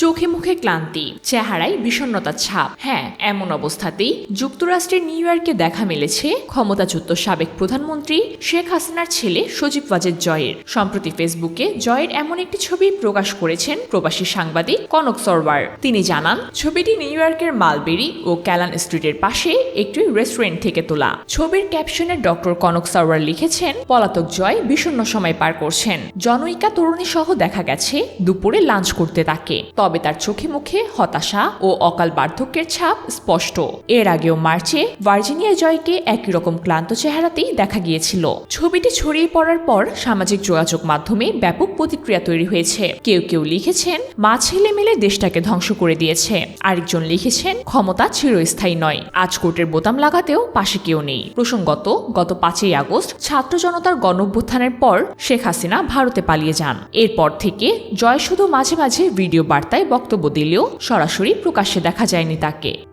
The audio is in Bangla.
চোখে মুখে ক্লান্তি, চেহারায় বিষণ্ণতার ছাপ। হ্যাঁ এমন অবস্থাতেই যুক্তরাষ্ট্রের নিউ ইয়র্কে দেখা মিলেছে ক্ষমতাচ্যুত সাবেক প্রধানমন্ত্রী শেখ হাসিনার ছেলে সজীব ওয়াজেদ জয়ের। সম্প্রতি ফেসবুকে জয়ের এমন একটি ছবি প্রকাশ করেছেন প্রবাসী সাংবাদিক কনক সরওয়ার। তিনি জানান, ছবিটি নিউ ইয়র্কের মালবেরি ও ক্যালান স্ট্রিটের পাশে একটি রেস্টুরেন্ট থেকে তোলা। ছবির ক্যাপশনে ডক্টর কনক সরওয়ার লিখেছেন, পলাতক জয় বিষণ্ণ সময় পার করছেন। জনৈকা তরুণী সহ দেখা গেছে দুপুরে লাঞ্চ করতে তাকে। তবে তার চোখে মুখে হতাশা ও অকাল বার্ধক্যের ছাপ স্পষ্ট। এর আগেও মার্চে ভার্জিনিয়া জয়কে একই রকম ক্লান্ত চেহারাতেই দেখা গিয়েছিল। ছবিটি ছড়িয়ে পড়ার পর সামাজিক যোগাযোগ মাধ্যমে ব্যাপক প্রতিক্রিয়া তৈরি হয়েছে। কেউ কেউ লিখেছেন, মা ছেলে মিলে দেশটাকে ধ্বংস করে দিয়েছে। আরেকজন লিখেছেন, ক্ষমতা চিরস্থায়ী নয়। আজ কোর্টের বোতাম লাগাতেও পাশে কেউ নেই। প্রসঙ্গত, গত পাঁচই আগস্ট ছাত্র জনতার গণঅভ্যুত্থানের পর শেখ হাসিনা ভারতে পালিয়ে যান। এরপর থেকে জয় শুধু মাঝে মাঝে ভিডিও বার্তায় বক্তব্য দিলেও সরাসরি প্রকাশ্যে দেখা যায়নি তাকে।